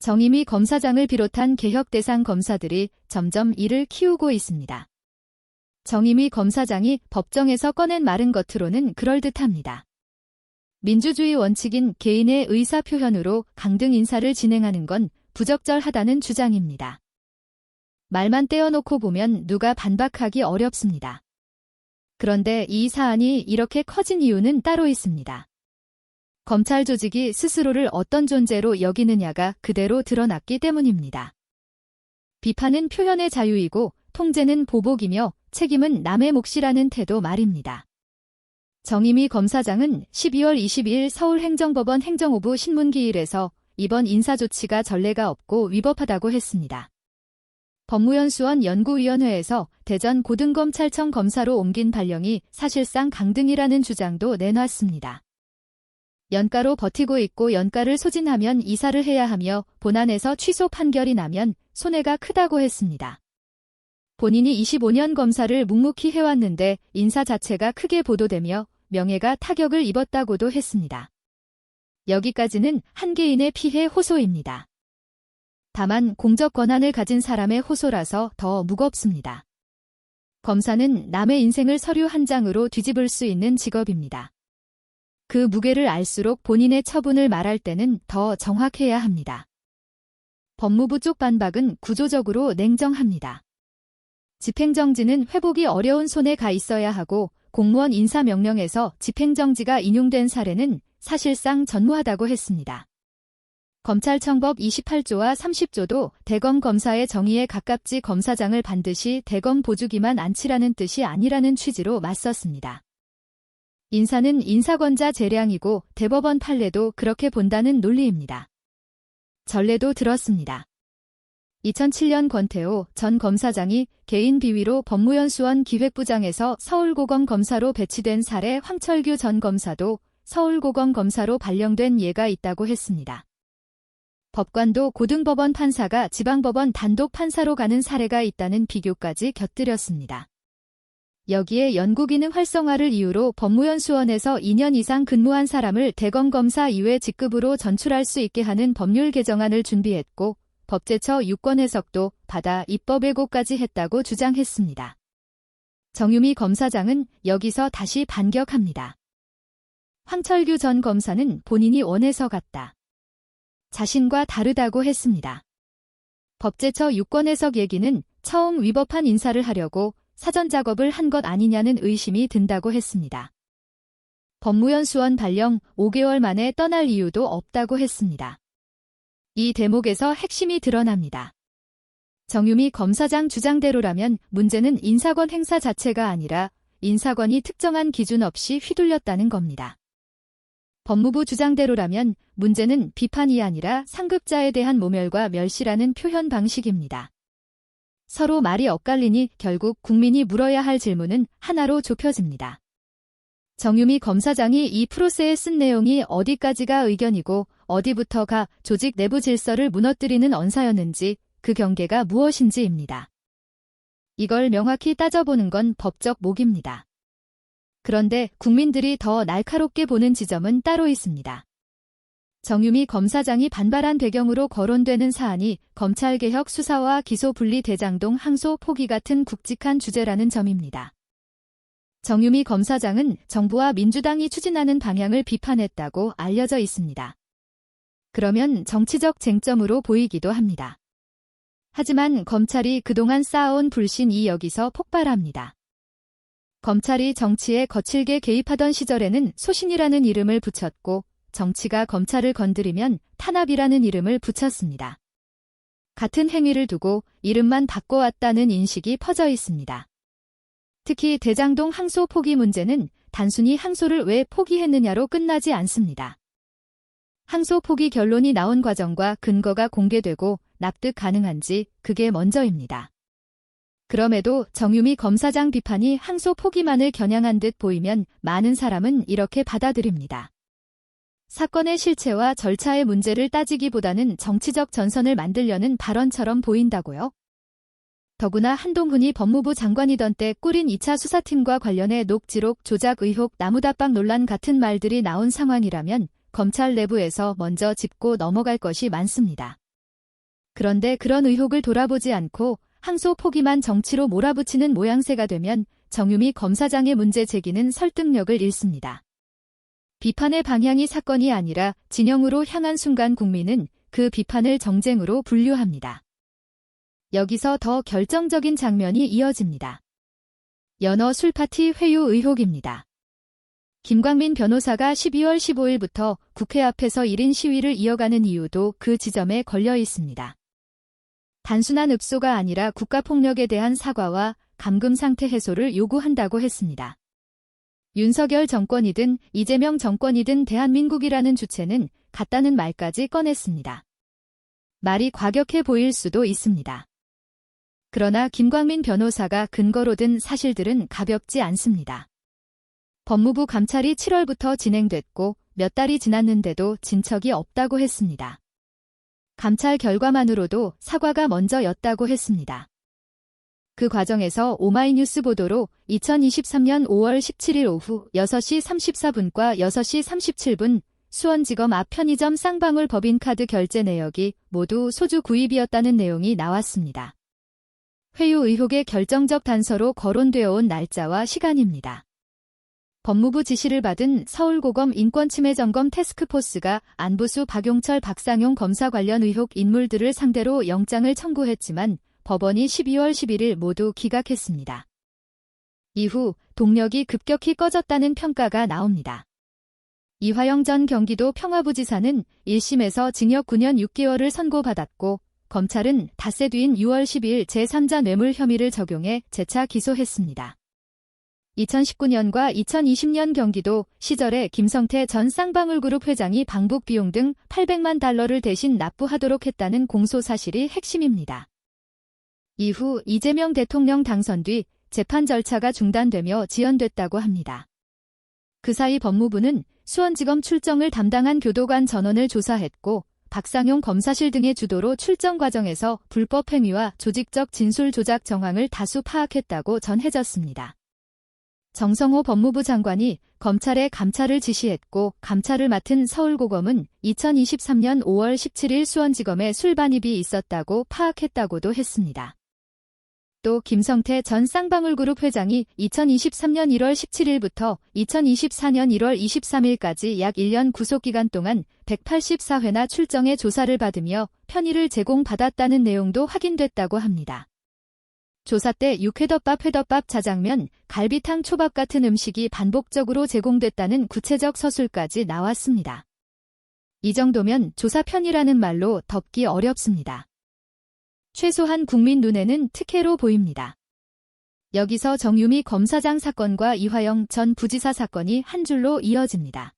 정임위 검사장을 비롯한 개혁 대상 검사들이 점점 이를 키우고 있습니다. 정임위 검사장이 법정에서 꺼낸 말은 겉으로는 그럴듯합니다. 민주주의 원칙인 개인의 의사 표현으로 강등 인사를 진행하는 건 부적절하다는 주장입니다. 말만 떼어놓고 보면 누가 반박하기 어렵습니다. 그런데 이 사안이 이렇게 커진 이유는 따로 있습니다. 검찰 조직이 스스로를 어떤 존재로 여기느냐가 그대로 드러났기 때문입니다. 비판은 표현의 자유이고 통제는 보복이며 책임은 남의 몫이라는 태도 말입니다. 정임위 검사장은 12월 22일 서울행정법원 행정오부 신문기일에서 이번 인사조치가 전례가 없고 위법하다고 했습니다. 법무연수원 연구위원회에서 대전 고등검찰청 검사로 옮긴 발령이 사실상 강등이라는 주장도 내놨습니다. 연가로 버티고 있고 연가를 소진하면 이사를 해야 하며 본안에서 취소 판결이 나면 손해가 크다고 했습니다. 본인이 25년 검사를 묵묵히 해왔는데 인사 자체가 크게 보도되며 명예가 타격을 입었다고도 했습니다. 여기까지는 한 개인의 피해 호소입니다. 다만 공적 권한을 가진 사람의 호소라서 더 무겁습니다. 검사는 남의 인생을 서류 한 장으로 뒤집을 수 있는 직업입니다. 그 무게를 알수록 본인의 처분을 말할 때는 더 정확해야 합니다. 법무부 쪽 반박은 구조적으로 냉정합니다. 집행정지는 회복이 어려운 손에 가 있어야 하고 공무원 인사명령에서 집행정지가 인용된 사례는 사실상 전무하다고 했습니다. 검찰청법 28조와 30조도 대검 검사의 정의에 가깝지 검사장을 반드시 대검 보주기만 안치라는 뜻이 아니라는 취지로 맞섰습니다. 인사는 인사권자 재량이고 대법원 판례도 그렇게 본다는 논리입니다. 전례도 들었습니다. 2007년 권태호 전 검사장이 개인 비위로 법무연수원 기획부장에서 서울고검 검사로 배치된 사례 황철규 전 검사도 서울고검 검사로 발령된 예가 있다고 했습니다. 법관도 고등법원 판사가 지방법원 단독 판사로 가는 사례가 있다는 비교까지 곁들였습니다. 여기에 연구기능 활성화를 이유로 법무연수원에서 2년 이상 근무한 사람을 대검 검사 이외 직급으로 전출할 수 있게 하는 법률 개정안을 준비했고 법제처 유권 해석도 받아 입법 예고까지 했다고 주장했습니다. 정유미 검사장은 여기서 다시 반격합니다. 황철규 전 검사는 본인이 원해서 갔다. 자신과 다르다고 했습니다. 법제처 유권 해석 얘기는 처음 위법한 인사를 하려고 사전 작업을 한 것 아니냐는 의심이 든다고 했습니다. 법무연 수원 발령 5개월 만에 떠날 이유도 없다고 했습니다. 이 대목에서 핵심이 드러납니다. 정유미 검사장 주장대로라면 문제는 인사권 행사 자체가 아니라 인사권이 특정한 기준 없이 휘둘렸다는 겁니다. 법무부 주장대로라면 문제는 비판이 아니라 상급자에 대한 모멸과 멸시라는 표현 방식입니다. 서로 말이 엇갈리니 결국 국민이 물어야 할 질문은 하나로 좁혀집니다. 정유미 검사장이 이 프로세에 쓴 내용이 어디까지가 의견이고 어디부터가 조직 내부 질서를 무너뜨리는 언사였는지 그 경계가 무엇인지입니다. 이걸 명확히 따져보는 건 법적 목입니다. 그런데 국민들이 더 날카롭게 보는 지점은 따로 있습니다. 정유미 검사장이 반발한 배경으로 거론되는 사안이 검찰개혁 수사와 기소 분리 대장동 항소 포기 같은 굵직한 주제라는 점입니다. 정유미 검사장은 정부와 민주당이 추진하는 방향을 비판했다고 알려져 있습니다. 그러면 정치적 쟁점으로 보이기도 합니다. 하지만 검찰이 그동안 쌓아온 불신이 여기서 폭발합니다. 검찰이 정치에 거칠게 개입하던 시절에는 소신이라는 이름을 붙였고 정치가 검찰을 건드리면 탄압이라는 이름을 붙였습니다. 같은 행위를 두고 이름만 바꿔왔다는 인식이 퍼져 있습니다. 특히 대장동 항소 포기 문제는 단순히 항소를 왜 포기했느냐로 끝나지 않습니다. 항소 포기 결론이 나온 과정과 근거가 공개되고 납득 가능한지 그게 먼저입니다. 그럼에도 정유미 검사장 비판이 항소 포기만을 겨냥한 듯 보이면 많은 사람은 이렇게 받아들입니다. 사건의 실체와 절차의 문제를 따지기보다는 정치적 전선을 만들려는 발언처럼 보인다고요? 더구나 한동훈이 법무부 장관이던 때 꾸린 2차 수사팀과 관련해 녹지록 조작 의혹 나무다빵 논란 같은 말들이 나온 상황이라면 검찰 내부에서 먼저 짚고 넘어갈 것이 많습니다. 그런데 그런 의혹을 돌아보지 않고 항소 포기만 정치로 몰아붙이는 모양새가 되면 정유미 검사장의 문제 제기는 설득력을 잃습니다. 비판의 방향이 사건이 아니라 진영으로 향한 순간 국민은 그 비판을 정쟁으로 분류합니다. 여기서 더 결정적인 장면이 이어집니다. 연어 술파티 회유 의혹입니다. 김광민 변호사가 12월 15일부터 국회 앞에서 1인 시위를 이어가는 이유도 그 지점에 걸려 있습니다. 단순한 읍소가 아니라 국가폭력에 대한 사과와 감금 상태 해소를 요구한다고 했습니다. 윤석열 정권이든 이재명 정권이든 대한민국이라는 주체는 같다는 말까지 꺼냈습니다. 말이 과격해 보일 수도 있습니다. 그러나 김광민 변호사가 근거로 든 사실들은 가볍지 않습니다. 법무부 감찰이 7월부터 진행됐고 몇 달이 지났는데도 진척이 없다고 했습니다. 감찰 결과만으로도 사과가 먼저였다고 했습니다. 그 과정에서 오마이뉴스 보도로 2023년 5월 17일 오후 6시 34분과 6시 37분 수원지검 앞 편의점 쌍방울 법인카드 결제 내역이 모두 소주 구입이었다는 내용이 나왔습니다. 회유 의혹의 결정적 단서로 거론되어 온 날짜와 시간입니다. 법무부 지시를 받은 서울고검 인권침해점검 태스크포스가 안부수 박용철 박상용 검사 관련 의혹 인물들을 상대로 영장을 청구했지만 법원이 12월 11일 모두 기각했습니다. 이후 동력이 급격히 꺼졌다는 평가가 나옵니다. 이화영 전 경기도 평화부지사는 1심에서 징역 9년 6개월을 선고받았고 검찰은 닷새 뒤인 6월 10일 제3자 뇌물 혐의를 적용해 재차 기소했습니다. 2019년과 2020년 경기도 시절에 김성태 전 쌍방울그룹 회장이 방북 비용 등 800만 달러를 대신 납부하도록 했다는 공소 사실이 핵심입니다. 이후 이재명 대통령 당선 뒤 재판 절차가 중단되며 지연됐다고 합니다. 그 사이 법무부는 수원지검 출정을 담당한 교도관 전원을 조사했고 박상용 검사실 등의 주도로 출정 과정에서 불법 행위와 조직적 진술 조작 정황을 다수 파악했다고 전해졌습니다. 정성호 법무부 장관이 검찰에 감찰을 지시했고 감찰을 맡은 서울고검은 2023년 5월 17일 수원지검에 술반입이 있었다고 파악했다고도 했습니다. 또 김성태 전 쌍방울그룹 회장이 2023년 1월 17일부터 2024년 1월 23일까지 약 1년 구속기간 동안 184회나 출정해 조사를 받으며 편의를 제공받았다는 내용도 확인됐다고 합니다. 조사 때 육회덮밥, 회덮밥, 자장면, 갈비탕, 초밥 같은 음식이 반복적으로 제공됐다는 구체적 서술까지 나왔습니다. 이 정도면 조사 편이라는 말로 덮기 어렵습니다. 최소한 국민 눈에는 특혜로 보입니다. 여기서 정유미 검사장 사건과 이화영 전 부지사 사건이 한 줄로 이어집니다.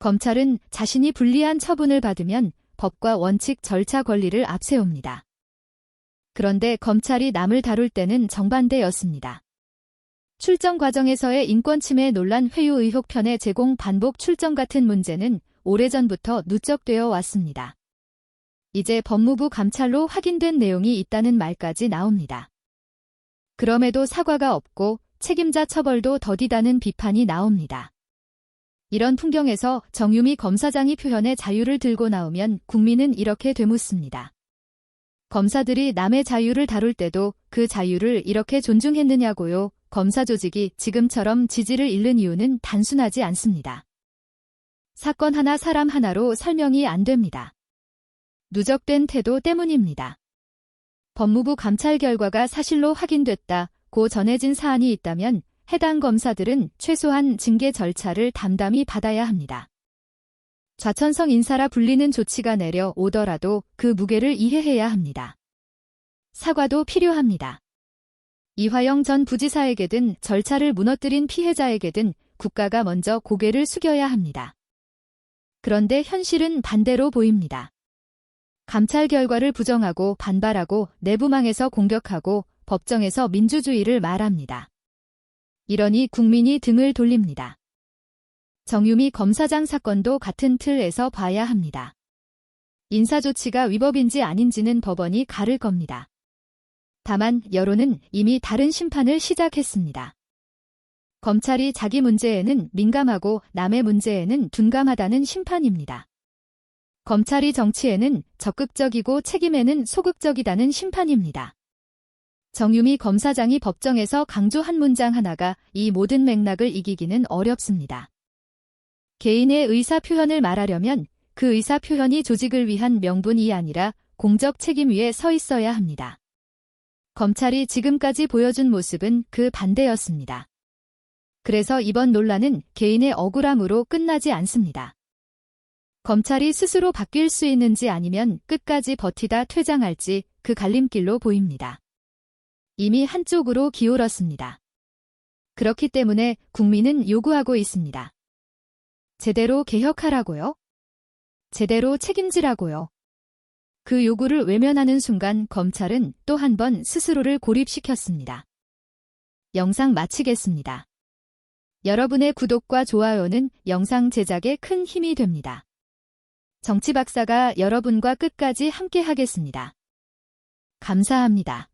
검찰은 자신이 불리한 처분을 받으면 법과 원칙 절차 권리를 앞세웁니다. 그런데 검찰이 남을 다룰 때는 정반대였습니다. 출정 과정에서의 인권침해 논란 회유 의혹 편의 제공 반복 출정 같은 문제는 오래전부터 누적되어 왔습니다. 이제 법무부 감찰로 확인된 내용이 있다는 말까지 나옵니다. 그럼에도 사과가 없고 책임자 처벌도 더디다는 비판이 나옵니다. 이런 풍경에서 정유미 검사장이 표현의 자유를 들고 나오면 국민은 이렇게 되묻습니다. 검사들이 남의 자유를 다룰 때도 그 자유를 이렇게 존중했느냐고요. 검사 조직이 지금처럼 지지를 잃는 이유는 단순하지 않습니다. 사건 하나 사람 하나로 설명이 안 됩니다. 누적된 태도 때문입니다. 법무부 감찰 결과가 사실로 확인됐다 고 전해진 사안이 있다면 해당 검사들은 최소한 징계 절차를 담담히 받아야 합니다. 좌천성 인사라 불리는 조치가 내려오더라도 그 무게를 이해해야 합니다. 사과도 필요합니다. 이화영 전 부지사에게든 절차를 무너뜨린 피해자에게든 국가가 먼저 고개를 숙여야 합니다. 그런데 현실은 반대로 보입니다. 감찰 결과를 부정하고 반발하고 내부망에서 공격하고 법정에서 민주주의를 말합니다. 이러니 국민이 등을 돌립니다. 정유미 검사장 사건도 같은 틀에서 봐야 합니다. 인사조치가 위법인지 아닌지는 법원이 가를 겁니다. 다만 여론은 이미 다른 심판을 시작했습니다. 검찰이 자기 문제에는 민감하고 남의 문제에는 둔감하다는 심판입니다. 검찰이 정치에는 적극적이고 책임에는 소극적이다는 심판입니다. 정유미 검사장이 법정에서 강조한 문장 하나가 이 모든 맥락을 이기기는 어렵습니다. 개인의 의사 표현을 말하려면 그 의사 표현이 조직을 위한 명분이 아니라 공적 책임 위에 서 있어야 합니다. 검찰이 지금까지 보여준 모습은 그 반대였습니다. 그래서 이번 논란은 개인의 억울함으로 끝나지 않습니다. 검찰이 스스로 바뀔 수 있는지 아니면 끝까지 버티다 퇴장할지 그 갈림길로 보입니다. 이미 한쪽으로 기울었습니다. 그렇기 때문에 국민은 요구하고 있습니다. 제대로 개혁하라고요? 제대로 책임지라고요? 그 요구를 외면하는 순간 검찰은 또 한 번 스스로를 고립시켰습니다. 영상 마치겠습니다. 여러분의 구독과 좋아요는 영상 제작에 큰 힘이 됩니다. 정치 박사가 여러분과 끝까지 함께 하겠습니다. 감사합니다.